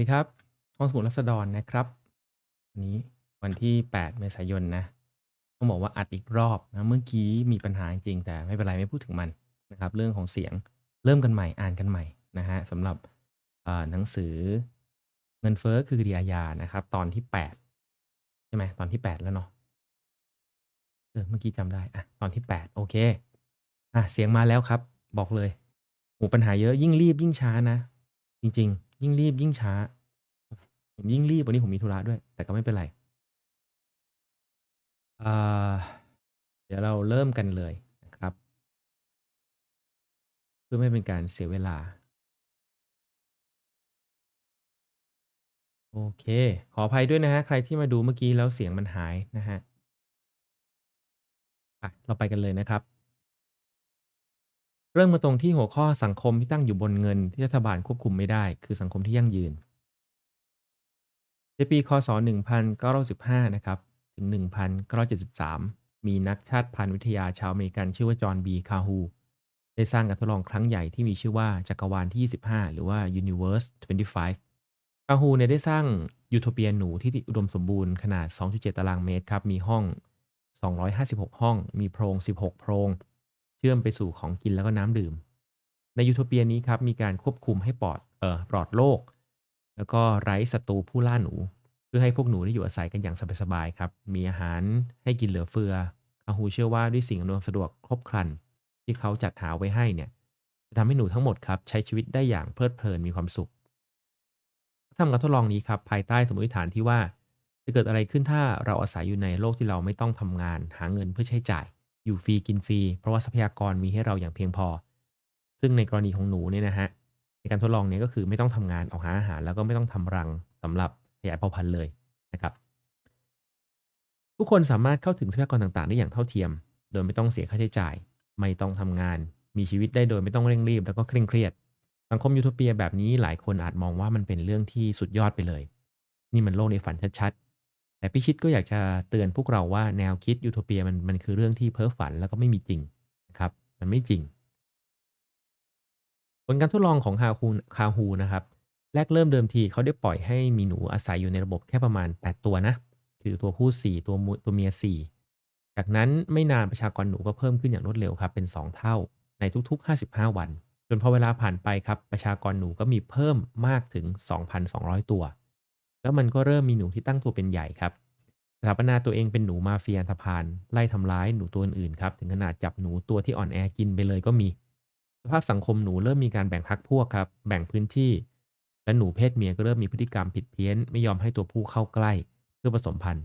ดีครับ ห้องสมุดรัษฎรนะครับ วันนี้วันที่ 8 เมษายนนะต้องบอกว่าอัดอีกรอบนะ เมื่อกี้มีปัญหาจริงแต่ไม่เป็นไรไม่พูดถึงมันนะครับ เรื่องของเสียงเริ่มกันใหม่อ่านกันใหม่นะฮะสำหรับหนังสือเงินเฟ้อคือคดีอาญานะครับ ตอนที่ 8 ใช่ไหมตอนที่ 8 แล้วเนาะเออเมื่อกี้จำได้อะตอนที่ 8 โอเคอะเสียงมาแล้วครับ บอกเลยโหปัญหาเยอะยิ่งรีบยิ่งช้านะ จริง ๆ ยิ่งรีบยิ่งช้า ผมยิ่งรีบวันนี้ผมมีธุระด้วย แต่ก็ไม่เป็นไรเดี๋ยวเราเริ่มกันเลยนะครับ เพื่อไม่เป็นการเสียเวลา โอเค ขออภัยด้วยนะฮะ ใครที่มาดูเมื่อกี้แล้วเสียงมันหายนะฮะะเราไปกันเลยนะครับ เริ่มมาตรงที่หัวข้อสังคมที่ตั้งอยู่บนเงินที่รัฐบาลควบคุมไม่ได้ คือสังคมที่ยั่งยืน ในปีคศ 1915 นะครับ ถึง 1973 มีนักชาติพันธุ์วิทยาชาวอเมริกันชื่อว่าจอห์นบีคาฮูได้สร้างการทดลองครั้งใหญ่ที่มีชื่อว่าจักรวาลที่ 25 หรือว่า Universe 25 คาฮูเนี่ยได้สร้างยูโทเปียหนูที่อุดมสมบูรณ์ขนาด 2.7 ตารางเมตรครับ มีห้อง 256 ห้อง มีโพรง 16 โพรง เชื่อมไปสู่ของกินแล้วก็น้ำดื่ม ในยูโทเปียนี้ครับมีการควบคุมให้ปลอดเอ่อปลอดโรคแล้วก็ไร้ศัตรูผู้ล่าหนู เพื่อให้พวกหนูได้อยู่อาศัยกันอย่างสบายๆครับมีอาหารให้กินเหลือเฟือคาฮูเชื่อว่าด้วยสิ่งอำนวยความสะดวกครบครัน ที่เขาจัดหาไว้ให้เนี่ยจะทำให้หนูทั้งหมดครับใช้ชีวิตได้อย่างเพลิดเพลินมีความสุขทำการทดลองนี้ครับภายใต้สมมติฐานที่ว่า จะเกิดอะไรขึ้นถ้าเราอาศัยอยู่ในโลกที่เราไม่ต้องทำงานหาเงินเพื่อใช้จ่าย อยู่ฟรีกินฟรีเพราะว่าทรัพยากรมีให้เราอย่างเพียงพอ ซึ่งในกรณีของหนูเนี่ยนะฮะในการทดลองเนี้ก็คือไม่ต้องทำงานออกหาอาหาร แล้วก็ไม่ต้องทำรังสำหรับขยายเผ่าพันธุ์เลยนะครับ ทุกคนสามารถเข้าถึงทรัพยากรต่างๆ ได้อย่างเท่าเทียม โดยไม่ต้องเสียค่าใช้จ่าย ไม่ต้องทำงาน มีชีวิตได้โดยไม่ต้องเร่งรีบ แล้วก็เคร่งเครียด สังคมยูโทเปียแบบนี้หลายคนอาจมองว่ามันเป็นเรื่องที่สุดยอดไปเลย นี่มันโลกในฝันชัดๆ แต่พิชิตก็อยากจะเตือนพวกเราว่าแนวคิดยูโทเปียมันมันคือเรื่องที่เพ้อฝันแล้วก็ไม่มีจริงนะครับ มันไม่จริง ผลการทดลองของฮาฮูคาฮูนะครับ แรกเริ่มเดิมทีเขาได้ปล่อยให้มีหนูอาศัยอยู่ในระบบแค่ประมาณ 8 ตัวนะ คือตัวผู้ 4 ตัวตัวเมีย 4 จากนั้นไม่นานประชากรหนูก็เพิ่มขึ้นอย่างรวดเร็วครับเป็น 2 เท่าในทุก ๆ 55 วัน จนพอเวลาผ่านไปครับประชากรหนูก็มีเพิ่มมากถึง 2,200 ตัว แล้วมันก็เริ่มมีหนูที่ตั้งตัวเป็นใหญ่ครับสถาปนาตัวเองเป็นหนูมาเฟียอันธพาลไล่ทำร้ายหนูตัวอื่นๆครับถึงขนาดจับหนูตัวที่อ่อนแอกินไปเลยก็มีสภาพสังคมหนูเริ่มมีการแบ่งพรรคพวกครับแบ่งพื้นที่ และหนูเพศเมียก็เริ่มมีพฤติกรรมผิดเพี้ยน ไม่ยอมให้ตัวผู้เข้าใกล้เพื่อผสมพันธุ์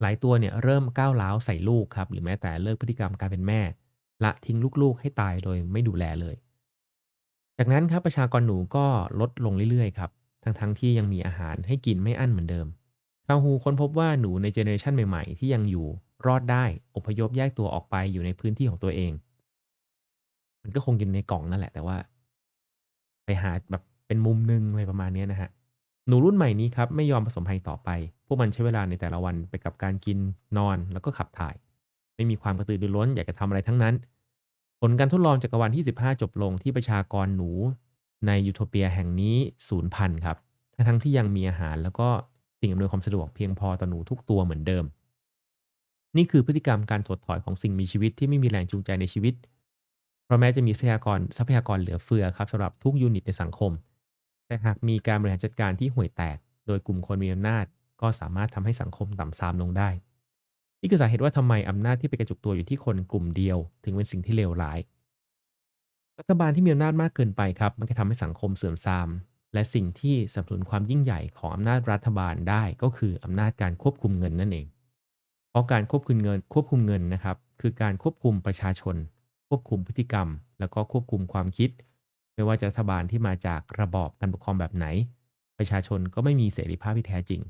หลายตัวเนี่ยเริ่มก้าวร้าวใส่ลูกครับหรือแม้แต่เลิกพฤติกรรมการเป็นแม่ ละทิ้งลูกๆให้ตายโดยไม่ดูแลเลย จากนั้นครับประชากรหนูก็ลดลงเรื่อยๆครับ ทั้งๆทที่ยังมีอาหารให้กินไม่อั้นเหมือนเดิมคาฮูค้นพบว่าหนูในเจเนอเรชันใหม่ๆ ที่ยังอยู่รอดได้อพยพแยกตัวออกไปอยู่ในพื้นที่ของตัวเอง มันก็คงกินในกล่องนั่นแหละ แต่ว่า ไปหาแบบเป็นมุมหนึ่งอะไรประมาณนี้นะฮะหนูรุ่นใหม่นี้ครับไม่ยอมผสมพันธุ์ต่อไป พวกมันใช้เวลาในแต่ละวันไปกับการกินนอนแล้วก็ขับถ่าย ไม่มีความกระตือรือร้นอยากจะทำอะไรทั้งนั้น ผลการทดลองจักรวาลที่ 15 จบลงที่ประชากรหนู ในยูโทเปียแห่งนี้สูญพันครับทั้งทั้งที่ยังมีอาหารแล้วก็สิ่งอำนวยความสะดวกเพียงพอต่อหนูทุกตัวเหมือนเดิม นี่คือพฤติกรรมการถดถอยของสิ่งมีชีวิตที่ไม่มีแรงจูงใจในชีวิต เพราะแม้จะมีทรัพยากรทรัพยากรเหลือเฟือครับสำหรับทุกยูนิตในสังคม แต่หากมีการบริหารจัดการที่ห่วยแตก โดยกลุ่มคนมีอำนาจ ก็สามารถทำให้สังคมต่ำทรามลงได้ นี่คือสาเหตุว่าทำไมอำนาจที่ไปกระจุกตัวอยู่ที่คนกลุ่มเดียว ถึงเป็นสิ่งที่เลวร้าย รัฐบาลที่มีอำนาจมากเกินไปครับ มันจะทำให้สังคมเสื่อมทราม และสิ่งที่สนับสนุนความยิ่งใหญ่ของอำนาจรัฐบาลได้ก็คืออำนาจการควบคุมเงินนั่นเอง เพราะการควบคุมเงินควบคุมเงินนะครับ คือการควบคุมประชาชน ควบคุมพฤติกรรม แล้วก็ควบคุมความคิด ไม่ว่าจะรัฐบาลที่มาจากระบอบการปกครองแบบไหน ประชาชนก็ไม่มีเสรีภาพที่แท้จริง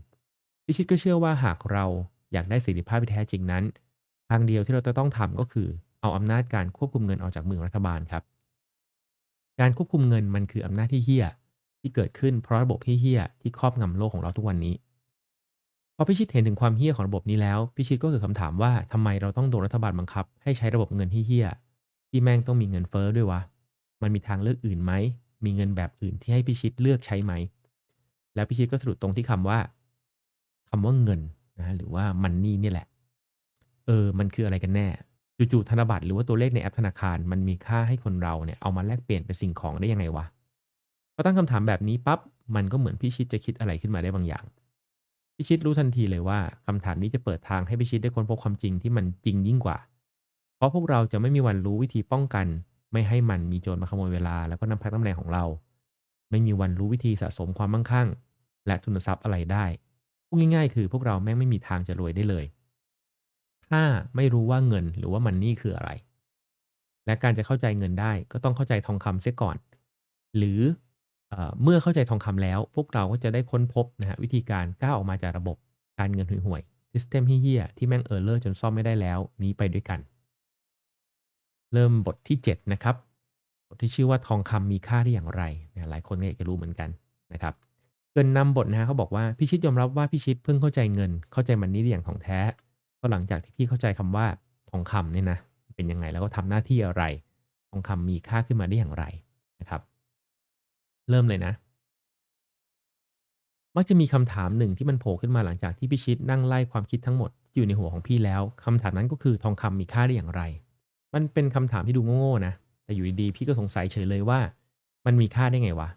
พิชิตก็เชื่อว่าหากเราอยากได้เสรีภาพที่แท้จริงนั้น ทางเดียวที่เราจะต้องทำก็คือ เอาอำนาจการควบคุมเงินออกจากมือรัฐบาลครับ การควบคุมเงินมันคืออำนาจที่เหี้ยที่เกิดขึ้นเพราะระบบที่เหี้ยที่ครอบงำโลกของเราทุกวันนี้ พอพิชิตเห็นถึงความเหี้ยของระบบนี้แล้ว พิชิตก็เกิดคำถามว่าทำไมเราต้องโดนรัฐบาลบังคับ ให้ใช้ระบบเงินที่เหี้ยที่แม่งต้องมีเงินเฟ้อด้วยวะ มันมีทางเลือกอื่นไหม มีเงินแบบอื่นที่ให้พิชิตเลือกใช้ไหม แล้วพิชิตก็สะดุดตรงที่คำว่าคำว่าเงินนะหรือว่ามันนี่นี่แหละ เออ มันคืออะไรกันแน่ จู่ๆธนบัตรหรือว่าตัวเลขในแอปธนาคาร มันมีค่าให้คนเราเนี่ยเอามาแลกเปลี่ยนเป็นสิ่งของได้ยังไงวะพอตั้งคำถามแบบนี้ปั๊บมันก็เหมือนพิชิตจะคิดอะไรขึ้นมาได้บางอย่างพิชิตรู้ทันทีเลยว่าคำถามนี้จะเปิดทางให้พิชิตได้ค้นพบความจริงที่มันจริงยิ่งกว่า เพราะพวกเราจะไม่มีวันรู้วิธีป้องกัน ไม่ให้มันมีโจรมาขโมยเวลาแล้วก็นำพักน้ำแรงของเรา ไม่มีวันรู้วิธีสะสมความมั่งคั่ง และทุนทรัพย์อะไรได้พูดง่ายๆ คือพวกเราแม่งไม่มีทางจะรวยได้เลย ถ้าไม่รู้ว่าเงินหรือว่ามันนี่คืออะไร และการจะเข้าใจเงินได้ก็ต้องเข้าใจทองคำเสียก่อน หรือเอเมื่อเข้าใจทองคำแล้ว พวกเราก็จะได้ค้นพบนะฮะวิธีการก้าวออกมาจากระบบการเงินห่วยๆซิสเต็มเฮี้ยๆที่แม่งเออร์เลอร์จนซ่อมไม่ได้แล้วนี้ไปด้วยกัน เริ่มบทที่ 7 นะครับ บทที่ชื่อว่าทองคำมีค่าได้อย่างไรนะหลายคนก็อยากจะรู้เหมือนกันนะครับเกินนำบทนะฮะเขาบอกว่าพี่ชิดยอมรับว่าพี่ชิดเพิ่งเข้าใจเงิน เข้าใจมันนี่ได้อย่างของแท้ ก็หลังจากที่พี่เข้าใจคำว่าทองคำเนี่ยนะเป็นยังไงแล้วก็ทำหน้าที่อะไร ทองคำมีค่าขึ้นมาได้อย่างไรนะครับ เริ่มเลยนะ มักจะมีคำถามหนึ่งที่มันโผล่ขึ้นมาหลังจากที่พี่ชิดนั่งไล่ความคิดทั้งหมดที่อยู่ในหัวของพี่แล้วคำถามนั้นก็คือทองคำมีค่าได้อย่างไร มันเป็นคำถามที่ดูโง่ๆนะ แต่อยู่ดีๆพี่ก็สงสัยเฉยเลยว่า มันมีค่าได้ไงวะ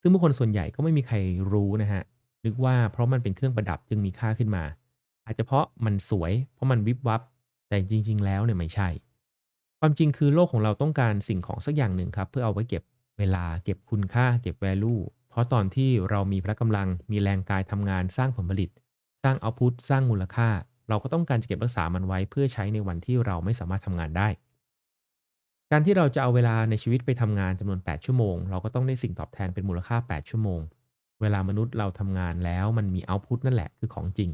ซึ่งผู้คนส่วนใหญ่ก็ไม่มีใครรู้นะฮะนึกว่าเพราะมันเป็นเครื่องประดับจึงมีค่าขึ้นมา อาจจะเพราะมันสวย เพราะมันวิบวับ แต่จริง ๆ แล้วเนี่ยไม่ใช่ ความจริงคือโลกของเราต้องการสิ่งของสักอย่างหนึ่งครับ เพื่อเอาไว้เก็บเวลาเก็บคุณค่า เก็บ value เพราะตอนที่เรามีพละกำลังมีแรงกายทำงานสร้างผลผลิต สร้างเอาพุตสร้างมูลค่า เราก็ต้องการจะเก็บรักษามันไว้เพื่อใช้ในวันที่เราไม่สามารถทำงานได้ การที่เราจะเอาเวลาในชีวิตไปทำงานจำนวน 8 ชั่วโมง เราก็ต้องได้สิ่งตอบแทนเป็นมูลค่า 8 ชั่วโมง เวลามนุษย์เราทำงานแล้วมันมีเอาพุตนั่นแหละคือของจริง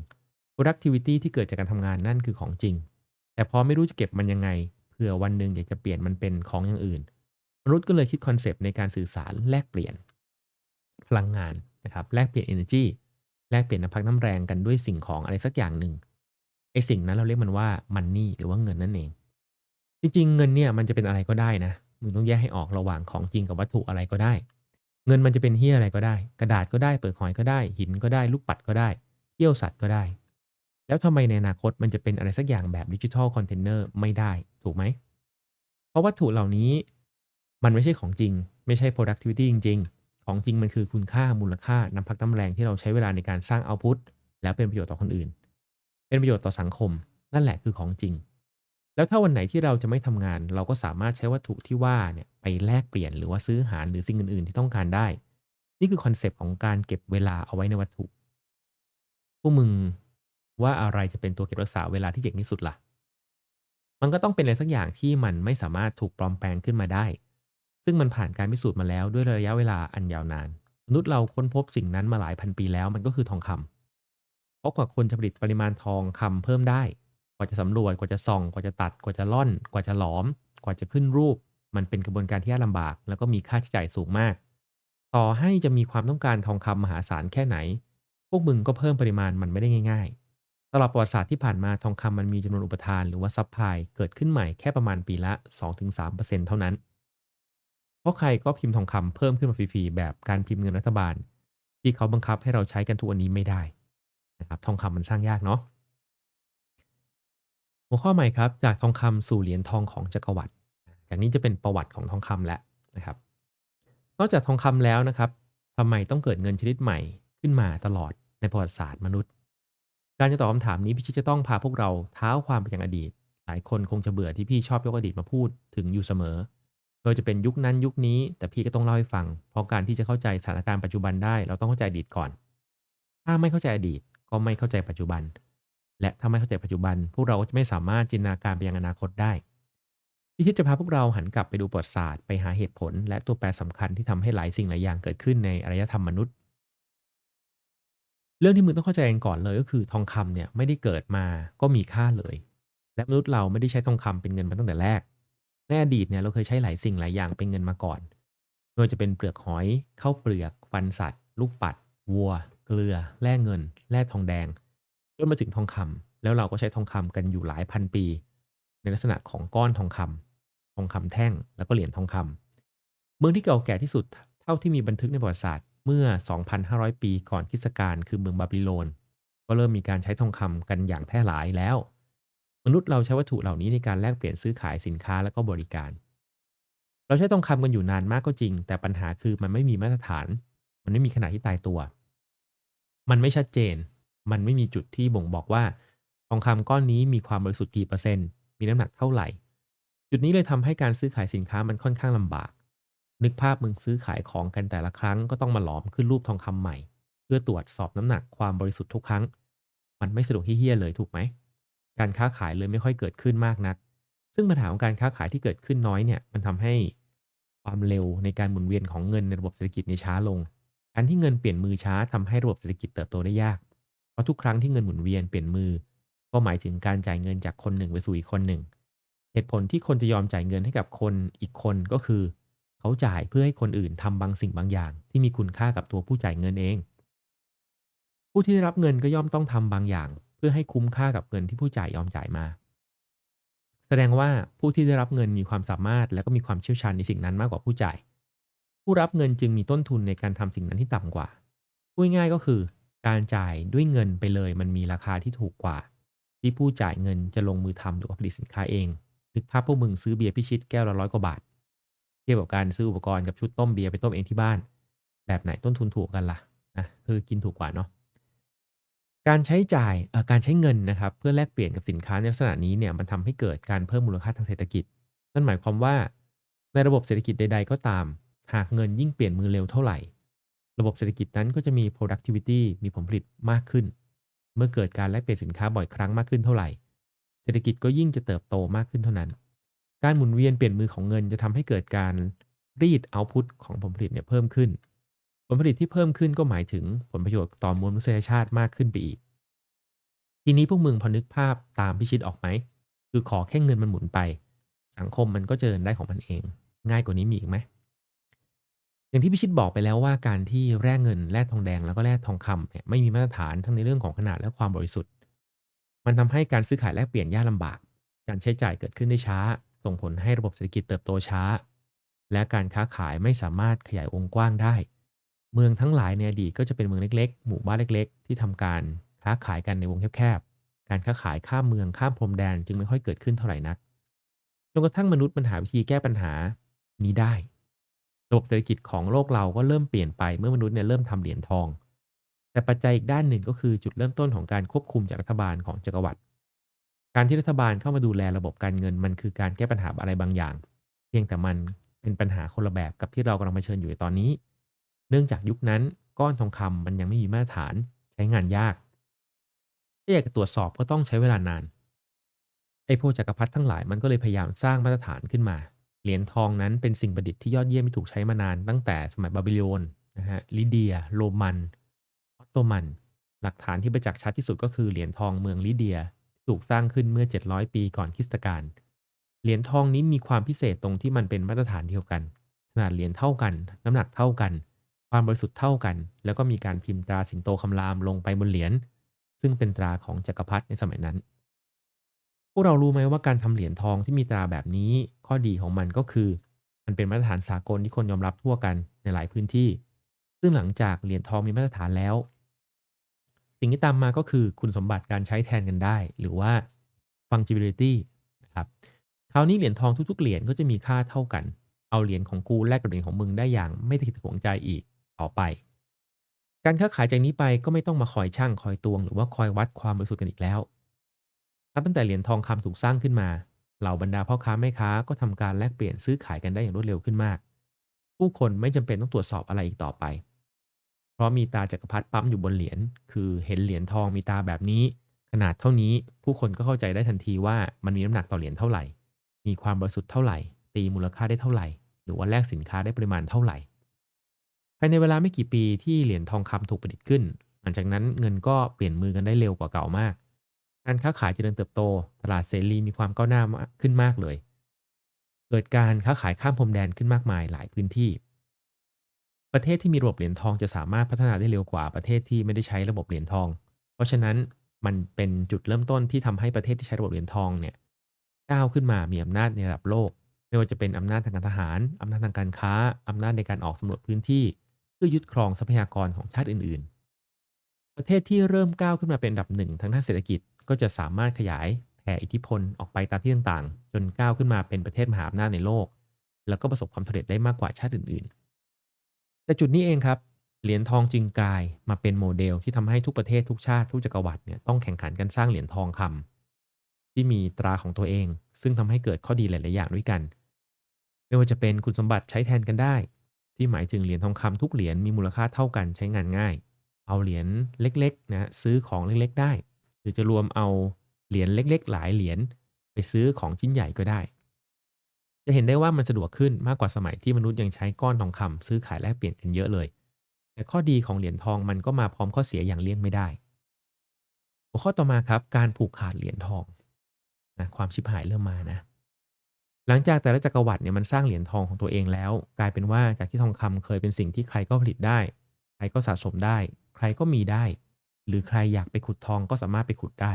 productivity ที่เกิดจากการทำงานนั่นคือของจริง แต่พอไม่รู้จะเก็บมันยังไงเผื่อวันหนึ่งอยากจะเปลี่ยนมันเป็นของอย่างอื่น มนุษย์ก็เลยคิดคอนเซปต์ในการสื่อสารแลกเปลี่ยน พลังงานนะครับแลกเปลี่ยน energy แลกเปลี่ยนน้ำพักน้ำแรงกันด้วยสิ่งของอะไรสักอย่างหนึ่งไอสิ่งนั้นเราเรียกมันว่ามันนี่หรือว่าเงินนั่นเอง จริงๆ เงินเนี่ยมันจะเป็นอะไรก็ได้นะมึงต้องแยกให้ออกระหว่างของจริงกับวัตถุอะไรก็ได้ เงินมันจะเป็นเฮียอะไรก็ได้ กระดาษก็ได้เปิดหอยก็ได้ หินก็ได้ ลูกปัดก็ได้เที่ยวสัตว์ก็ได้ แล้วทำไมในอนาคตมันจะเป็นอะไรสักอย่างแบบดิจิทัลคอนเทนเนอร์ไม่ได้ถูกไหม เพราะวัตถุเหล่านี้มันไม่ใช่ของจริง ไม่ใช่ productivity จริง ๆ ของจริงมันคือคุณค่ามูลค่าน้ำพักน้ำแรงที่เราใช้เวลาในการสร้างเอาพุตแล้วเป็นประโยชน์ต่อคนอื่น เป็นประโยชน์ต่อสังคม นั่นแหละคือของจริง แล้วถ้าวันไหนที่เราจะไม่ทำงาน เราก็สามารถใช้วัตถุที่ว่าเนี่ยไปแลกเปลี่ยนหรือว่าซื้อหารหรือสิ่งอื่น ๆ ที่ต้องการได้ นี่คือคอนเซปต์ของการเก็บเวลาเอาไว้ในวัตถุ พวกมึง ว่าอะไรจะเป็นตัวเก็บรักษาเวลาที่เจ๋งที่สุดละ่ะ มันก็ต้องเป็นอะไรสักอย่างที่มันไม่สามารถถูกปลอมแปลงขึ้นมาได้ ซึ่งมันผ่านการพิสูจน์มาแล้วด้วยระยะเวลาอันยาวนาน มนุษย์เราค้นพบสิ่งนั้นมาหลายพันปีแล้วมันก็คือทองคำเพราะกว่าคนจะผลิตปริมาณทองคำเพิ่มได้ กว่าจะสำรวจ กว่าจะส่อง กว่าจะตัด กว่าจะล่อน กว่าจะหลอม กว่าจะขึ้นรูป มันเป็นกระบวนการที่ยากลำบาก แล้วก็มีค่าใช้จ่ายสูงมาก ต่อให้จะมีความต้องการทองคำมหาศาลแค่ไหน พวกมึงก็เพิ่มปริมาณมันไม่ได้ง่าย ๆ ลอดประวัติศาสตร์ที่ผ่านมาทองคำมันมีจำนวนอุปทานหรือว่าซับพลายเกิดขึ้นใหม่แค่ประมาณปีละ 2-3%เท่านั้น เพราะใครก็พิมพ์ทองคำเพิ่มขึ้นมาฟรีๆแบบการพิมพ์เงินรัฐบาล ที่เขาบังคับให้เราใช้กันทุกวันนี้ไม่ได้นะครับทองคำมันสร้างยากเนาะหัวข้อใหม่ครับจากทองคำสู่เหรียญทองของจักรวรรดิจากนี้จะเป็นประวัติของทองคำแล้วนะครับ นอกจากทองคำแล้วนะครับทำไมต้องเกิดเงินชนิดใหม่ขึ้นมาตลอดในประวัติศาสตร์มนุษย์ การจะตอบคำถามนี้พี่ชิจะต้องพาพวกเราเท้าความไปยังอดีต หลายคนคงจะเบื่อที่พี่ชอบยกอดีตมาพูดถึงอยู่เสมอโดยจะเป็นยุคนั้นยุคนี้ แต่พี่ก็ต้องเล่าให้ฟัง เพราะการที่จะเข้าใจสถานการณ์ปัจจุบันได้ เราต้องเข้าใจอดีตก่อน ถ้าไม่เข้าใจอดีตก็ไม่เข้าใจปัจจุบัน และถ้าไม่เข้าใจปัจจุบัน พวกเราก็จะไม่สามารถจินตนาการไปยังอนาคตได้พิชิตจะพาพวกเราหันกลับไปดูประวัติศาสตร์ไปหาเหตุผล และตัวแปรสำคัญที่ทำให้หลายสิ่งหลายอย่างเกิดขึ้นในอารยธรรมมนุษย์ เรื่องที่มึงต้องเข้าใจกันก่อนเลยก็คือทองคำเนี่ยไม่ได้เกิดมาก็มีค่าเลย และมนุษย์เราไม่ได้ใช้ทองคำเป็นเงินมาตั้งแต่แรกในอดีตเนี่ยเราเคยใช้หลายสิ่งหลายอย่างเป็นเงินมาก่อนไม่ว่าจะเป็นเปลือกหอยข้าวเปลือก ฟันสัตว์ ลูกปัด วัว เกลือ แร่เงิน แร่ทองแดงจนมาถึงทองคำแล้วเราก็ใช้ทองคำกันอยู่หลายพันปี ในลักษณะของก้อนทองคำทองคำแท่งแล้วก็เหรียญทองคำเมืองที่เก่าแก่ที่สุดเท่าที่มีบันทึกในประวัติศาสตร์ เมื่อ 2,500 ปีก่อนคริสตกาลคือเมืองบาบิโลน ก็เริ่มมีการใช้ทองคำกันอย่างแพร่หลายแล้ว มนุษย์เราใช้วัตถุเหล่านี้ในการแลกเปลี่ยนซื้อขายสินค้าและก็บริการ เราใช้ทองคำกันอยู่นานมากก็จริง แต่ปัญหาคือมันไม่มีมาตรฐาน มันไม่มีขนาดที่ตายตัว มันไม่ชัดเจน มันไม่มีจุดที่บ่งบอกว่า ทองคำก้อนนี้มีความบริสุทธิ์กี่เปอร์เซ็นต์ มีน้ำหนักเท่าไหร่ จุดนี้เลยทำให้การซื้อขายสินค้ามันค่อนข้างลำบาก นึกภาพมึงซื้อขายของกันแต่ละครั้งก็ต้องมาหลอมขึ้นรูปทองคำใหม่ เพื่อตรวจสอบน้ำหนักความบริสุทธิ์ทุกครั้ง มันไม่สะดวกที่เฮี้ยเลยถูกไหม การค้าขายเลยไม่ค่อยเกิดขึ้นมากนัก ซึ่งปัญหาของการค้าขายที่เกิดขึ้นน้อยเนี่ยมันทำให้ความเร็วในการหมุนเวียนของเงินในระบบเศรษฐกิจในช้าลง การที่เงินเปลี่ยนมือช้าทำให้ระบบเศรษฐกิจเติบโตได้ยาก เพราะทุกครั้งที่เงินหมุนเวียนเปลี่ยนมือ ก็หมายถึงการจ่ายเงินจากคนหนึ่งไปสู่อีกคนหนึ่ง เหตุผลที่คนจะยอมจ่ายเงินให้กับคนอีกคนก็คือ เขาจ่ายเพื่อให้คนอื่นทำบางสิ่งบางอย่าง ที่มีคุณค่ากับตัวผู้จ่ายเงินเอง ผู้ที่ได้รับเงินก็ย่อมต้องทำบางอย่าง เพื่อให้คุ้มค่ากับเงินที่ผู้จ่ายยอมจ่ายมา แสดงว่าผู้ที่ได้รับเงินมีความสามารถ และก็มีความเชี่ยวชาญในสิ่งนั้นมากกว่าผู้จ่าย ผู้รับเงินจึงมีต้นทุนในการทำสิ่งนั้นที่ต่ำกว่าพูดง่ายก็คือ การจ่ายด้วยเงินไปเลยมันมีราคาที่ถูกกว่า ที่ผู้จ่ายเงินจะลงมือทำหรือผลิตสินค้าเองนึกภาพพวกมึงซื้อเบียร์พิชิตแก้วละร้อยกว่าบาท ทียบกับการซื้ออุปกรณ์กับชุดต้มเบียร์ไปต้มเองที่บ้าน แบบไหนต้นทุนถูกกันล่ะนะคือกินถูกกว่าเนาะการใช้จ่ายการใช้เงินนะครับ เพื่อแลกเปลี่ยนกับสินค้าในลักษณะนี้เนี่ยมันทำให้เกิดการเพิ่มมูลค่าทางเศรษฐกิจ นั่นหมายความว่าในระบบเศรษฐกิจใด ๆ ก็ตาม หากเงินยิ่งเปลี่ยนมือเร็วเท่าไหร่ ระบบเศรษฐกิจนั้นก็จะมี productivity มีผลผลิตมากขึ้น เมื่อเกิดการแลกเปลี่ยนสินค้าบ่อยครั้งมากขึ้นเท่าไหร่ เศรษฐกิจก็ยิ่งจะเติบโตมากขึ้นเท่านั้น การหมุนเวียนเปลี่ยนมือของเงินจะทำให้เกิดการรีดเอาพุตของผลผลิตเนี่ยเพิ่มขึ้น ผลผลิตที่เพิ่มขึ้นก็หมายถึงผลประโยชน์ต่อมวลมนุษยชาติมากขึ้นไปอีก ทีนี้พวกมึงพอนึกภาพตามพิชิตออกไหม คือขอแค่เงินมันหมุนไป สังคมมันก็เจริญได้ของมันเอง ง่ายกว่านี้มีอีกไหม อย่างที่พิชิตบอกไปแล้วว่าการที่แร่เงินแร่ทองแดงแล้วก็แร่ทองคำเนี่ยไม่มีมาตรฐานทั้งในเรื่องของขนาดและความบริสุทธิ์ มันทำให้การซื้อขายแลกเปลี่ยนยากลำบาก การใช้จ่ายเกิดขึ้นได้ช้า ส่งผลให้ระบบเศรษฐกิจเติบโตช้า และการค้าขายไม่สามารถขยายวงกว้างได้ เมืองทั้งหลายในอดีตก็จะเป็นเมืองเล็กๆ หมู่บ้านเล็ก ๆ ที่ทำการค้าขายกันในวงแคบๆ การค้าขายข้ามเมืองข้ามพรมแดนจึงไม่ค่อยเกิดขึ้นเท่าไหร่นักจนกระทั่งมนุษย์มันหาวิธีแก้ปัญหานี้ได้ ระบบเศรษฐกิจของโลกเราก็เริ่มเปลี่ยนไปเมื่อมนุษย์เนี่ยเริ่มทำเหรียญทอง แต่ปัจจัยอีกด้านหนึ่งก็คือจุดเริ่มต้นของการควบคุมจากรัฐบาลของจักรวรรดิ การที่รัฐบาลเข้ามาดูแลระบบการเงินมันคือการแก้ปัญหาอะไรบางอย่าง เพียงแต่มันเป็นปัญหาคนละแบบกับที่เรากำลังเผชิญอยู่ในตอนนี้ เนื่องจากยุคนั้นก้อนทองคำมันยังไม่มีมาตรฐานใช้งานยากถ้าอยากจะตรวจสอบก็ต้องใช้เวลานานไอ้พวกจักรพรรดิทั้งหลายมันก็เลยพยายามสร้างมาตรฐานขึ้นมา เหรียญทองนั้นเป็นสิ่งประดิษฐ์ที่ยอดเยี่ยมที่ถูกใช้มานานตั้งแต่สมัยบาบิโลนนะฮะลิเดีย โรมันออตโตมัน หลักฐานที่ประจักษ์ชัดที่สุดก็คือเหรียญทองเมืองลิเดีย ถูกสร้างขึ้นเมื่อ 700 ปีก่อนคริสตกาลเหรียญทองนี้มีความพิเศษตรงที่มันเป็นมาตรฐานเดียวกัน ขนาดเหรียญเท่ากัน น้ำหนักเท่ากัน ความบริสุทธิ์เท่ากัน แล้วก็มีการพิมพ์ตราสิงโตคำรามลงไปบนเหรียญซึ่งเป็นตราของจักรพรรดิในสมัยนั้น พวกเรารู้ไหมว่าการทำเหรียญทองที่มีตราแบบนี้ ข้อดีของมันก็คือ มันเป็นมาตรฐานสากลที่คนยอมรับทั่วกันในหลายพื้นที่ ซึ่งหลังจากเหรียญทองมีมาตรฐานแล้ว สิ่งที่ตามมาก็คือคุณสมบัติการใช้แทนกันได้ หรือว่า fungibility นะครับคราวนี้เหรียญทองทุกๆเหรียญก็จะมีค่าเท่ากัน เอาเหรียญของกูแลกกับเหรียญของมึงได้อย่างไม่ติดหวงใจอีกต่อไป การค้าขายจากนี้ไปก็ไม่ต้องมาคอยช่างคอยตวง หรือว่าคอยวัดความบริสุทธิ์กันอีกแล้วนับตั้งแต่เหรียญทองคำถูกสร้างขึ้นมาเหล่าบรรดาพ่อค้าแม่ค้าก็ทำการแลกเปลี่ยนซื้อขายกันได้อย่างรวดเร็วขึ้นมาก ผู้คนไม่จำเป็นต้องตรวจสอบอะไรอีกต่อไป เพราะมีตาจักรพรรดิปั๊มอยู่บนเหรียญ คือเห็นเหรียญทองมีตาแบบนี้ ขนาดเท่านี้ผู้คนก็เข้าใจได้ทันทีว่ามันมีน้ำหนักต่อเหรียญเท่าไหร่ มีความบริสุทธิ์เท่าไหร่ ตีมูลค่าได้เท่าไหร่ หรือว่าแลกสินค้าได้ปริมาณเท่าไหร่ ภายในเวลาไม่กี่ปีที่เหรียญทองคำถูกประดิษฐ์ขึ้น หลังจากนั้นเงินก็เปลี่ยนมือกันได้เร็วกว่าเก่ามาก การค้าขายเจริญเติบโต ตลาดเสรีมีความก้าวหน้าขึ้นมากเลย เกิดการค้าขายข้ามพรมแดนขึ้นมากมายหลายพื้นที่ ประเทศที่มีระบบเหรียญทองจะสามารถพัฒนาได้เร็วกว่าประเทศที่ไม่ได้ใช้ระบบเหรียญทอง เพราะฉะนั้นมันเป็นจุดเริ่มต้นที่ทำให้ประเทศที่ใช้ระบบเหรียญทองเนี่ยก้าวขึ้นมามีอำนาจในระดับโลก ไม่ว่าจะเป็นอำนาจทางการทหารอำนาจทางการค้าอำนาจในการออกสำรวจพื้นที่ เพื่อยึดครองทรัพยากรของชาติอื่น ๆ ประเทศที่เริ่มก้าวขึ้นมาเป็นอันดับหนึ่งทางด้านเศรษฐกิจก็จะสามารถขยายแผ่อิทธิพลออกไปตามที่ต่างๆ จนก้าวขึ้นมาเป็นประเทศมหาอำนาจในโลก แล้วก็ประสบความสำเร็จได้มากกว่าชาติอื่น ๆ แต่จุดนี้เองครับเหรียญทองจึงกลายมาเป็นโมเดลที่ทำให้ทุกประเทศทุกชาติทุกจักรวรรดิเนี่ยต้องแข่งขันกันสร้างเหรียญทองคำที่มีตราของตัวเอง ซึ่งทำให้เกิดข้อดีหลาย ๆ อย่างด้วยกัน ไม่ว่าจะเป็นคุณสมบัติใช้แทนกันได้ ที่หมายถึงเหรียญทองคำทุกเหรียญมีมูลค่าเท่ากันใช้งานง่าย เอาเหรียญเล็ก ๆ นะซื้อของเล็ก ๆ ได้ หรือจะรวมเอาเหรียญเล็ก ๆ หลายเหรียญไปซื้อของชิ้นใหญ่ก็ได้ จะเห็นได้ว่ามันสะดวกขึ้นมากกว่าสมัยที่มนุษย์ยังใช้ก้อนทองคำซื้อขายแลกเปลี่ยนกันเยอะเลย แต่ข้อดีของเหรียญทองมันก็มาพร้อมข้อเสียอย่างเลี่ยงไม่ได้ หัวข้อต่อมาครับการผูกขาดเหรียญทองนะความชิบหายเริ่มมานะหลังจากแต่ละจักรวรรดิเนี่ยมันสร้างเหรียญทองของตัวเองแล้ว กลายเป็นว่าจากที่ทองคำเคยเป็นสิ่งที่ใครก็ผลิตได้ ใครก็สะสมได้ ใครก็มีได้ หรือใครอยากไปขุดทองก็สามารถไปขุดได้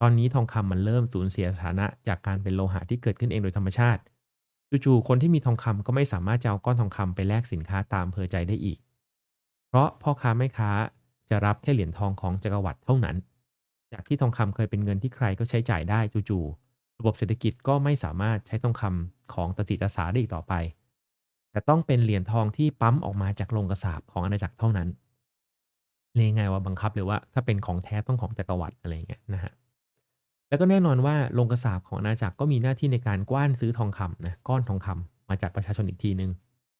ตอนนี้ทองคำมันเริ่มสูญเสียสถานะ จากการเป็นโลหะที่เกิดขึ้นเองโดยธรรมชาติ จู่ๆคนที่มีทองคำก็ไม่สามารถจะเอาก้อนทองคำไปแลกสินค้าตามเพอใจได้อีก เพราะพ่อค้าแม่ค้าจะรับแค่เหรียญทองของจักรวรรดิเท่านั้น จากที่ทองคำเคยเป็นเงินที่ใครก็ใช้จ่ายได้จู่ๆระบบเศรษฐกิจก็ไม่สามารถใช้ทองคำของตะจิตอาสาได้อีกต่อไป แต่ต้องเป็นเหรียญทองที่ปั๊มออกมาจากโรงกระสาบของอาณาจักรเท่านั้นเรียกไงว่าบังคับเลยว่า ถ้าเป็นของแท้ต้องของจักรวรรดิอะไรเงี้ยนะฮะ แล้วก็แน่นอนว่าโรงกระสาบของอาณาจักรก็มีหน้าที่ในการกว้านซื้อทองคำนะก้อนทองคำมาจากประชาชนอีกทีนึง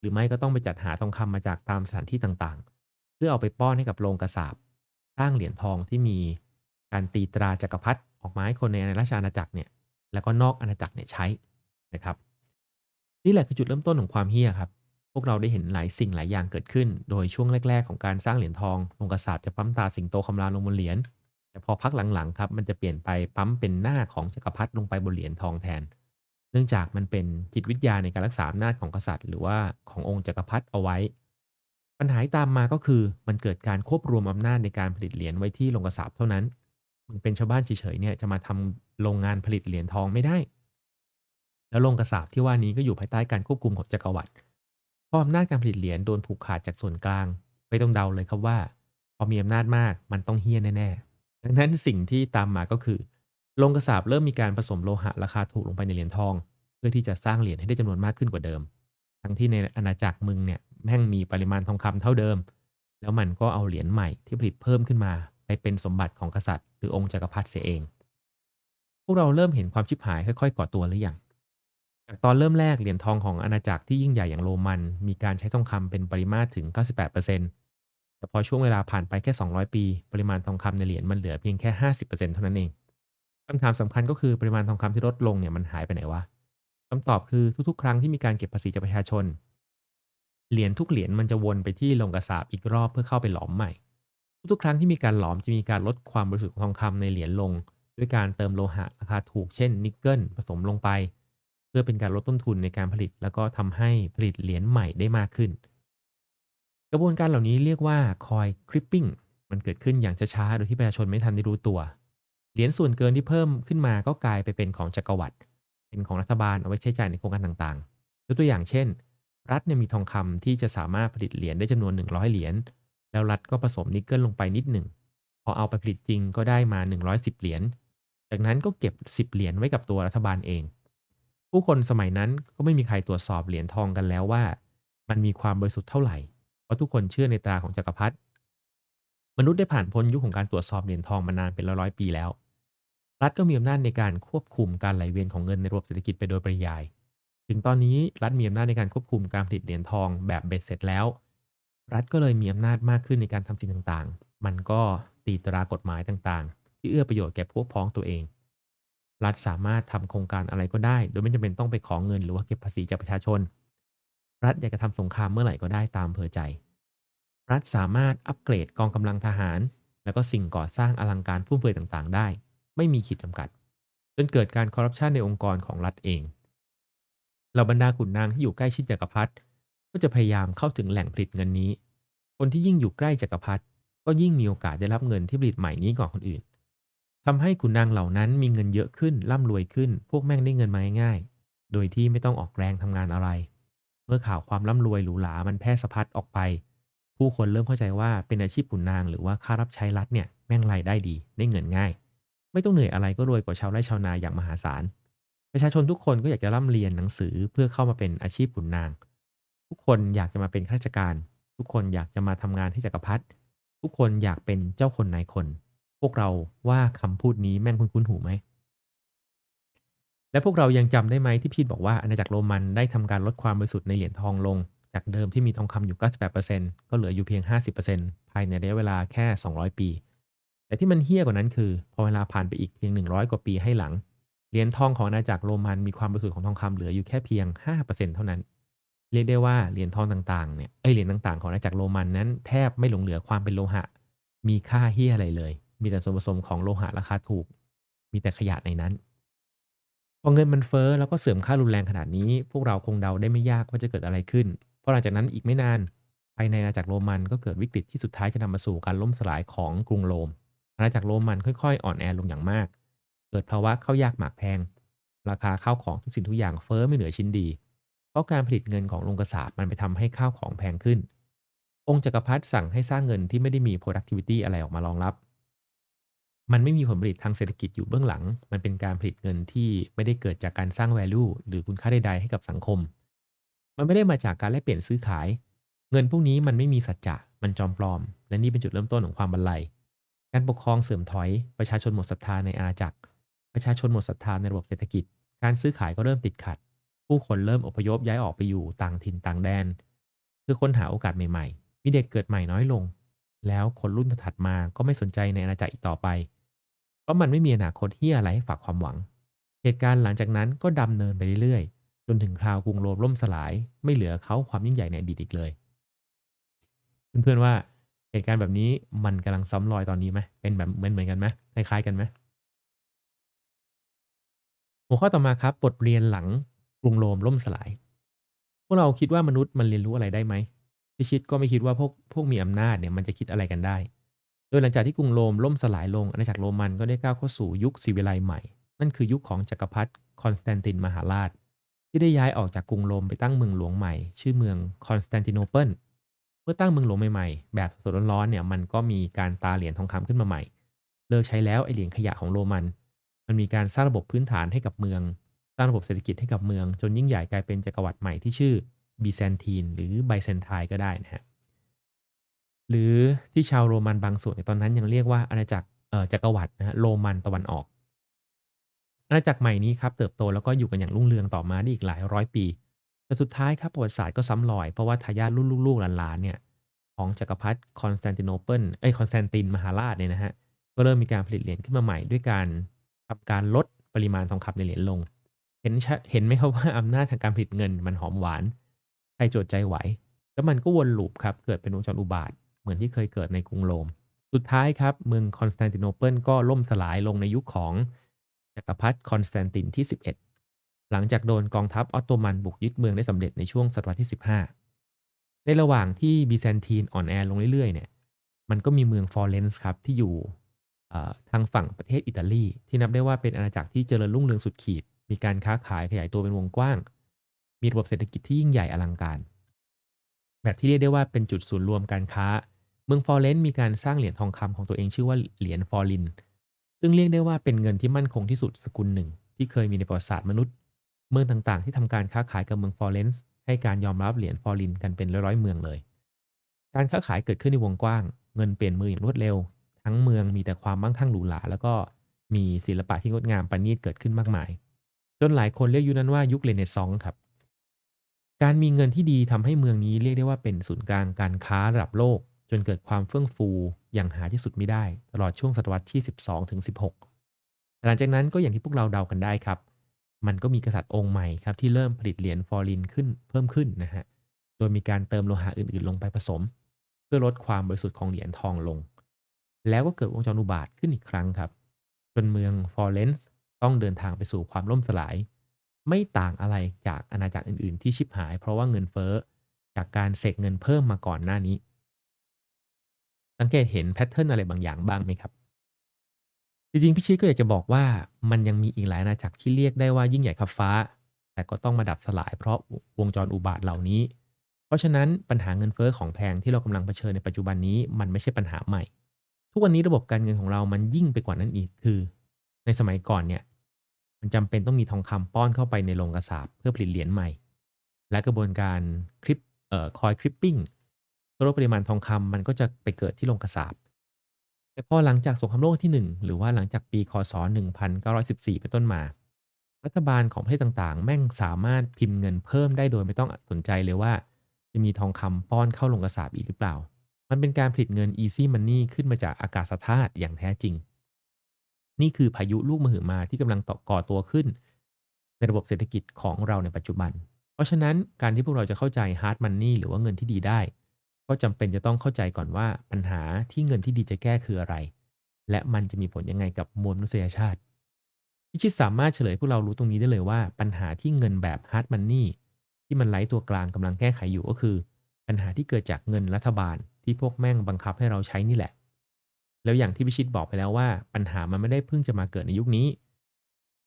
หรือไม่ก็ต้องไปจัดหาทองคำมาจากตามสถานที่ต่างๆ เพื่อเอาไปป้อนให้กับโรงกระสาบสร้างเหรียญทองที่มีการตีตราจักรพรรดิออกมาให้คนในราชอาณาจักรเนี่ยแล้วก็นอกอาณาจักรเนี่ยใช้นะครับ นี่แหละคือจุดเริ่มต้นของความเฮี้ยครับ พวกเราได้เห็นหลายสิ่งหลายอย่างเกิดขึ้น โดยช่วงแรก ๆ ของการสร้างเหรียญทองโรงกระสาบจะปั๊มตาสิงโตคำรามลงบนเหรียญ แต่พอพักหลังๆครับมันจะเปลี่ยนไปปั๊มเป็นหน้าของจักรพรรดิลงไปบนเหรียญทองแทน เนื่องจากมันเป็นจิตวิทยาในการรักษาอำนาจของกษัตริย์ หรือว่าขององค์จักรพรรดิเอาไว้ ปัญหาตามมาก็คือมันเกิดการควบรวมอำนาจในการผลิตเหรียญไว้ที่โรงกระสาบเท่านั้นมึงเป็นชาวบ้านเฉยๆเนี่ยจะมาทำโรงงานผลิตเหรียญทองไม่ได้ แล้วโรงกระสาบที่ว่านี้ก็อยู่ภายใต้การควบคุมของจักรวรรดิพออำนาจการผลิตเหรียญโดนผูกขาดจากส่วนกลาง ไม่ต้องเดาเลยครับว่า พอมีอำนาจมากมันต้องเฮี้ยแน่ๆ ดังนั้นสิ่งที่ตามมาก็คือโรงกระสาบเริ่มมีการผสมโลหะราคาถูกลงไปในเหรียญทอง เพื่อที่จะสร้างเหรียญให้ได้จำนวนมากขึ้นกว่าเดิม ทั้งที่ในอาณาจักรมึงเนี่ยแม่งมีปริมาณทองคำเท่าเดิม แล้วมันก็เอาเหรียญใหม่ที่ผลิตเพิ่มขึ้นมา ไปเป็นสมบัติของกษัตริย์ หรือองค์จักรพรรดิเสียเอง พวกเราเริ่มเห็นความชิบหายค่อยๆก่อตัวหรือยังจากตอนเริ่มแรกเหรียญทองของอาณาจักรที่ยิ่งใหญ่อย่างโรมัน มีการใช้ทองคำเป็นปริมาตรถึง 98% แต่พอช่วงเวลาผ่านไปแค่ 200 ปี ปริมาณทองคำในเหรียญมันเหลือเพียงแค่ 50%เท่านั้นเองคำถามสำคัญก็คือปริมาณทองคำที่ลดลงเนี่ยมันหายไปไหนวะคำตอบคือทุกๆ ครั้งที่มีการเก็บภาษีจากประชาชน เหรียญทุกเหรียญมันจะวนไปที่โรงกระสาบอีกรอบเพื่อเข้าไปหลอมใหม่ ทุกๆ ครั้งที่มีการหลอมจะมีการลดความบริสุทธิ์ของทองคำในเหรียญลง ด้วยการเติมโลหะราคาถูกเช่นนิกเกิลผสมลงไป เพื่อเป็นการลดต้นทุนในการผลิต แล้วก็ทำให้ผลิตเหรียญใหม่ได้มากขึ้น กระบวนการเหล่านี้เรียกว่าคอยคริปปิ้งมันเกิดขึ้นอย่างช้าๆ โดยที่ประชาชนไม่ทันได้รู้ตัว เหรียญส่วนเกินที่เพิ่มขึ้นมาก็กลายไปเป็นของจักรวรรดิ เป็นของรัฐบาลเอาไว้ใช้จ่ายในโครงการต่างๆ ยกตัวอย่างเช่น รัฐเนี่ยมีทองคำที่จะสามารถผลิตเหรียญได้จำนวน 100 เหรียญ แล้วรัฐก็ผสมนิกเกิลลงไปนิดหนึ่ง พอเอาไปผลิตจริงก็ได้มา 110 เหรียญ จากนั้นก็เก็บ 10 เหรียญไว้กับตัวรัฐบาลเอง ผู้คนสมัยนั้นก็ไม่มีใครตรวจสอบเหรียญทองกันแล้วว่า มันมีความบริสุทธิ์เท่าไหร่ เพราะทุกคนเชื่อในตราของจักรพรรดิมนุษย์ได้ผ่านพ้นยุคของการตรวจสอบเหรียญทองมานานเป็นร้อยปีแล้ว รัฐก็มีอำนาจในการควบคุมการไหลเวียนของเงินในระบบเศรษฐกิจไปโดยปริยาย ถึงตอนนี้รัฐมีอำนาจในการควบคุมการผลิตเหรียญทองแบบเบ็ดเสร็จแล้ว รัฐก็เลยมีอำนาจมากขึ้นในการทำสิ่งต่างๆ มันก็ตีตรากฎหมายต่างๆ ที่เอื้อประโยชน์แก่พวกพ้องตัวเอง รัฐสามารถทำโครงการอะไรก็ได้ โดยไม่จำเป็นต้องไปขอเงินหรือว่าเก็บภาษีจากประชาชน รัฐอยากจะทำสงครามเมื่อไหร่ก็ได้ตามเพอใจ รัฐสามารถอัปเกรดกองกำลังทหาร แล้วก็สิ่งก่อสร้างอลังการฟุ่มเฟือยต่างๆ ได้ ไม่มีขีดจำกัด จนเกิดการคอร์รัปชันในองค์กรของรัฐเองเหล่าบรรดาขุนนางที่อยู่ใกล้ชิดจักรพรรดิก็จะพยายามเข้าถึงแหล่งผลิตเงินนี้ คนที่ยิ่งอยู่ใกล้จักรพรรดิก็ยิ่งมีโอกาสได้รับเงินที่ผลิตใหม่นี้ก่อนคนอื่นทำให้ขุนนางเหล่านั้นมีเงินเยอะขึ้นร่ำรวยขึ้น พวกแม่งได้เงินมาง่ายๆโดยที่ไม่ต้องออกแรงทำงานอะไร เมื่อข่าวความร่ำรวยหรูหรา มันแพร่สะพัดออกไป ผู้คนเริ่มเข้าใจว่าเป็นอาชีพขุนนางหรือว่าค่ารับใช้รัฐเนี่ยแม่งรายได้ดีได้เงินง่าย ไม่ต้องเหนื่อยอะไรก็รวยกว่าชาวไร่ชาวนาอย่างมหาศาล ประชาชนทุกคนก็อยากจะร่ำเรียนหนังสือเพื่อเข้ามาเป็นอาชีพขุนนาง ทุกคนอยากจะมาเป็นข้าราชการ ทุกคนอยากจะมาทำงานให้จักรพรรดิ ทุกคนอยากเป็นเจ้าคนนายคน พวกเราว่าคำพูดนี้แม่งคุ้นๆหูไหม และพวกเรายังจำได้ไหมที่พีทบอกว่าอาณาจักรโรมันได้ทำการลดความบริสุทธิ์ในเหรียญทองลง จากเดิมที่มีทองคำอยู่ 98%ก็เหลืออยู่เพียง 50%ภายในระยะเวลาแค่ 200 ปี แต่ที่มันเฮี้ยกว่านั้นคือ พอเวลาผ่านไปอีกเพียง 100 กว่าปีให้หลัง เหรียญทองของอาณาจักรโรมันมีความบริสุทธิ์ของทองคำเหลืออยู่แค่เพียง 5%เท่านั้น เรียกได้ว่าเหรียญทองต่างๆ เนี่ยไอเหรียญต่างๆ ของอาณาจักรโรมันนั้นแทบไม่หลงเหลือความเป็นโลหะ มีค่าเฮี้ยอะไรเลย มีแต่ส่วนผสมของโลหะราคาถูก มีแต่ขยะในนั้น พอเงินมันเฟ้อแล้วก็เสื่อมค่ารุนแรงขนาดนี้ พวกเราคงเดาได้ไม่ยากว่าจะเกิดอะไรขึ้น เพราะหลังจากนั้นอีกไม่นาน ภายในอาณาจักรโรมันก็เกิดวิกฤตที่สุดท้ายจะนำมาสู่การล่มสลายของกรุงโรม อาณาจักรโรมันค่อยๆ อ่อนแอลงอย่างมาก เกิดภาวะข้าวยากหมากแพง ราคาข้าวของทุกสิ่งทุกอย่างเฟ้อไม่เหลือชิ้นดี เพราะการผลิตเงินของโรงกษาปณ์มันไปทำให้ข้าวของแพงขึ้น องค์จักรพรรดิสั่งให้สร้างเงินที่ไม่ได้มี productivity อะไรออกมารองรับ มันไม่มีผลผลิตทางเศรษฐกิจอยู่เบื้องหลัง มันเป็นการผลิตเงินที่ไม่ได้เกิดจากการสร้าง value หรือคุณค่าใดๆให้กับสังคม มันไม่ได้มาจากการแลกเปลี่ยนซื้อขาย เงินพวกนี้มันไม่มีสัจจะ มันจอมปลอม และนี่เป็นจุดเริ่มต้นของความบันไลการปกครองเสื่อมถอย ประชาชนหมดศรัทธาในอาณาจักร ประชาชนหมดศรัทธาในระบบเศรษฐกิจ การซื้อขายก็เริ่มติดขัด ผู้คนเริ่มอพยพย้ายออกไปอยู่ต่างถิ่นต่างแดน เพื่อค้นหาโอกาสใหม่ๆ มีเด็กเกิดใหม่น้อยลง แล้วคนรุ่นถัดมาก็ไม่สนใจในอาณาจักรอีกต่อไป ราะมันไม่มีอนาคตที่อะไรให้ฝากความหวัง เหตุการณ์หลังจากนั้นก็ดำเนินไปเรื่อยๆ จนถึงคราวกรุงโรมล่มสลาย ไม่เหลือเขาความยิ่งใหญ่ในอดีตอีกเลย เพื่อนๆว่าเหตุการณ์แบบนี้มันกำลังซ้ำรอยตอนนี้ไหมเป็นแบบเหมือนเหมือนกันไหมคล้ายๆกันไหมหัวข้อต่อมาครับบทเรียนหลังกรุงโรมล่มสลาย พวกเราคิดว่ามนุษย์มันเรียนรู้อะไรได้ไหมพิชิตก็ไม่คิดว่าพวกพวกมีอำนาจเนี่ยมันจะคิดอะไรกันได้ โดยหลังจากที่กรุงโรมล่มสลายลงอาณาจักรโรมันก็ได้ก้าวเข้าสู่ยุคศิวิไลใหม่ นั่นคือยุคของจักรพรรดิคอนสแตนตินมหาราช ที่ได้ย้ายออกจากกรุงโรมไปตั้งเมืองหลวงใหม่ ชื่อเมืองคอนสแตนติโนเปิลเมื่อตั้งเมืองหลวงใหม่ๆ แบบสดร้อนๆเนี่ยมันก็มีการตาเหรียญทองคำขึ้นมาใหม่ เลิกใช้แล้วไอเหรียญขยะของโรมัน มันมีการสร้างระบบพื้นฐานให้กับเมือง สร้างระบบเศรษฐกิจให้กับเมือง จนยิ่งใหญ่กลายเป็นจักรวรรดิใหม่ที่ชื่อบีแซนทีนหรือไบเซนไทน์ก็ได้นะฮะ หรือที่ชาวโรมันบางส่วนในตอนนั้นยังเรียกว่าอาณาจักรเอ่อจักรวรรดินะฮะโรมันตะวันออก อาณาจักรใหม่นี้ครับเติบโตแล้วก็อยู่กันอย่างรุ่งเรืองต่อมาได้อีกหลายร้อยปีแต่สุดท้ายครับประวัติศาสตร์ก็ซ้ำรอย เพราะว่าทายาทรุ่นลูกๆหลานๆเนี่ยของจักรพรรดิคอนสแตนติโนเปิลเอ้ยคอนสแตนตินมหาราชเนี่ยนะฮะก็เริ่มมีการผลิตเหรียญขึ้นมาใหม่ด้วยการทำการลดปริมาณทองคำในเหรียญลง เห็นชัดเห็นไหมครับว่าอำนาจทางการผลิตเงินมันหอมหวานใครโจดใจไหว แล้วมันก็วนลูปครับเกิดเป็นวงจรอุบาท มือนที่เคยเกิดในกรุงโรม สุดท้ายครับ เมืองคอนสแตนติโนเปิลก็ล่มสลายลงในยุคของจักรพรรดิคอนสแตนตินที่ 11 หลังจากโดนกองทัพออตโตมันบุกยึดเมืองได้สำเร็จในช่วงศตวรรษที่ 15 ในระหว่างที่บีแซนทีนอ่อนแอลงเรื่อยๆเนี่ยมันก็มีเมืองฟลอเรนซ์ครับที่อยู่ทางฝั่งประเทศอิตาลีที่นับได้ว่าเป็นอาณาจักรที่เจริญรุ่งเรืองสุดขีด มีการค้าขายขยายตัวเป็นวงกว้าง มีระบบเศรษฐกิจที่ยิ่งใหญ่อลังการ แบบที่เรียกได้ว่าเป็นจุดศูนย์รวมการค้า เมืองฟลอเรนซ์มีการสร้างเหรียญทองคำของตัวเองชื่อว่าเหรียญฟอร์ลิน ซึ่งเรียกได้ว่าเป็นเงินที่มั่นคงที่สุดสกุลหนึ่ง ที่เคยมีในประวัติศาสตร์มนุษย์ เมืองต่างๆ ที่ทำการค้าขายกับเมืองฟลอเรนซ์ให้การยอมรับเหรียญฟอร์ลินกันเป็นร้อยๆเมืองเลย การค้าขายเกิดขึ้นในวงกว้าง เงินเปลี่ยนมืออย่างรวดเร็ว ทั้งเมืองมีแต่ความมั่งคั่งหรูหรา แล้วก็มีศิลปะที่งดงามประณีตเกิดขึ้นมากมาย จนหลายคนเรียกยุคนั้นว่ายุคเรเนซองส์ครับ การมีเงินที่ดีทำให้เมืองนี้เรียกได้ว่าเป็นศูนย์กลางการค้าระดับโลก จนเกิดความเฟื่องฟูอย่างหาที่สุดไม่ได้ ตลอดช่วงศตวรรษที่ 12ถึง16 หลังจากนั้นก็อย่างที่พวกเราเดากันได้ครับ มันก็มีกษัตริย์องค์ใหม่ครับที่เริ่มผลิตเหรียญฟอรินขึ้นเพิ่มขึ้นนะฮะ โดยมีการเติมโลหะอื่นๆ ลงไปผสม เพื่อลดความบริสุทธิ์ของเหรียญทองลง แล้วก็เกิดวงจรอุบาทขึ้นอีกครั้งครับ จนเมืองฟลอเรนซ์ต้องเดินทางไปสู่ความล่มสลาย ไม่ต่างอะไรจากอาณาจักรอื่นๆ ที่ชิบหาย เพราะว่าเงินเฟ้อจากการเสกเงินเพิ่มมาก่อนหน้านี้ สังเกตเห็นแพทเทิร์นอะไรบางอย่างบ้างไหมครับ จริงๆ พี่ชิดก็อยากจะบอกว่ามันยังมีอีกหลายอาณาจักรที่เรียกได้ว่ายิ่งใหญ่ขับฟ้า แต่ก็ต้องมาดับสลายเพราะวงจรอุบาทเหล่านี้ เพราะฉะนั้นปัญหาเงินเฟ้อของแพงที่เรากำลังเผชิญในปัจจุบันนี้มันไม่ใช่ปัญหาใหม่ ทุกวันนี้ระบบการเงินของเรามันยิ่งไปกว่านั้นอีกคือ ในสมัยก่อนเนี่ยมันจำเป็นต้องมีทองคำป้อนเข้าไปในโรงกระสาบเพื่อผลิตเหรียญใหม่ และกระบวนการคริปเอ่อคอยคริปปิ้ง ลดปริมาณทองคำมันก็จะไปเกิดที่โรงกระสาบแต่พอหลังจากสงครามโลกที่ 1 หรือว่าหลังจากปีคศ 1914 เป็นต้นมา รัฐบาลของประเทศต่างๆ แม่งสามารถพิมพ์เงินเพิ่มได้โดยไม่ต้องสนใจเลยว่า จะมีทองคำป้อนเข้าโรงกระสาบอีกหรือเปล่า มันเป็นการผลิตเงิน easy money ขึ้นมาจากอากาศธาตุอย่างแท้จริง นี่คือพายุลูกมหึมาที่กำลังต่อก่อตัวขึ้น ในระบบเศรษฐกิจของเราในปัจจุบัน เพราะฉะนั้นการที่พวกเราจะเข้าใจ hard money หรือว่าเงินที่ดีได้ ก็จำเป็นจะต้องเข้าใจก่อนว่าปัญหาที่เงินที่ดีจะแก้คืออะไร และมันจะมีผลยังไงกับมวลมนุษยชาติพิชิตสามารถเฉลยพวกเรารู้ตรงนี้ได้เลยว่าปัญหาที่เงินแบบ hard money ที่มันไร้ตัวกลางกำลังแก้ไขอยู่ก็คือ ปัญหาที่เกิดจากเงินรัฐบาลที่พวกแม่งบังคับให้เราใช้นี่แหละ แล้วอย่างที่พิชิตบอกไปแล้วว่า ปัญหามันไม่ได้เพิ่งจะมาเกิดในยุคนี้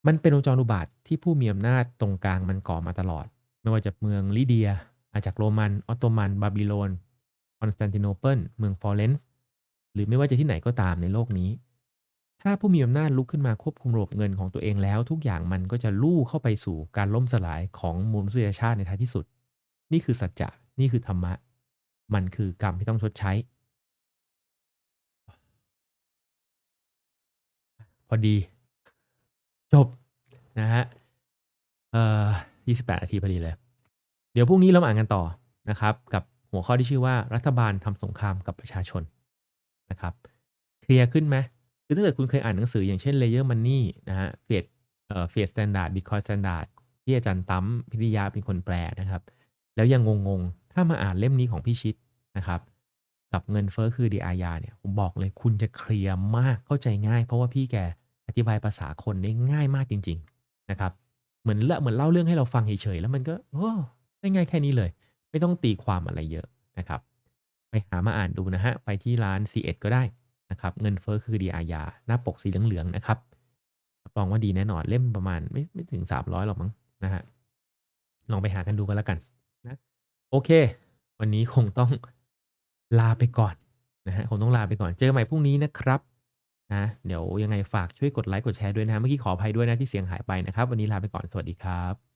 มันเป็นวงจรอุบาทที่ผู้มีอำนาจตรงกลางมันก่อมาตลอด ไม่ว่าจากเมืองลิเดีย อาจากโรมัน ออตโตมัน บาบิโลน อนสแตนติโนเปิลเมืองฟลอเรนซ์หรือไม่ว่าจะที่ไหนก็ตามในโลกนี้ ถ้าผู้มีอำนาจลุกขึ้นมาควบคุมระบบเงินของตัวเองแล้ว ทุกอย่างมันก็จะลู่เข้าไปสู่การล่มสลายของมวลมนุษยชาติในท้ายที่สุด นี่คือสัจจะนี่คือธรรมะ มันคือกรรมที่ต้องชดใช้ พอดี จบนะฮะเอ่อ28นาทีพอดีเลย เดี๋ยวพรุ่งนี้เราอ่านกันต่อนะครับ กับ หัวข้อที่ชื่อว่ารัฐบาลทำสงครามกับประชาชนนะครับเคลียร์ขึ้นไหมคือถ้าเกิดคุณเคยอ่านหนังสืออย่างเช่น Layer Money นะฮะเฟดเอ่อเฟดสแตนดาร์ดบิตคอยสแตนดาร์ดที่อาจารย์ตั้มพิริยาเป็นคนแปลนะครับ แล้วยังงงๆ ถ้ามาอ่านเล่มนี้ของพี่ชิดนะครับ กับเงินเฟ้อคือดีอาญาเนี่ยผมบอกเลยคุณจะเคลียร์มากเข้าใจง่าย เพราะว่าพี่แกอธิบายภาษาคนได้ง่ายมากจริง ๆนะครับ เหมือนละเหมือนเล่าเรื่องให้เราฟังเฉยๆแล้วมันก็โอ้ได้ง่ายแค่นี้เลย ไม่ต้องตีความอะไรเยอะนะครับ ไปหามาอ่านดูนะฮะ ไปที่ร้าน C1 ก็ได้นะครับ เงินเฟ้อคือดีอาญาหน้าปกสีเหลืองๆนะครับรับรองว่าดีแน่นอนเล่มประมาณไม่ไม่ถึง 300หรอกมั้งนะฮะลองไปหากันดูกันแล้วกันนะโอเค วันนี้คงต้องลาไปก่อนนะฮะคงต้องลาไปก่อนเจอกันใหม่พรุ่งนี้นะครับนะเดี๋ยวยังไงฝากช่วยกดไลค์กดแชร์ด้วยนะเมื่อกี้ขออภัยด้วยนะที่เสียงหายไปนะครับ วันนี้ลาไปก่อนสวัสดีครับ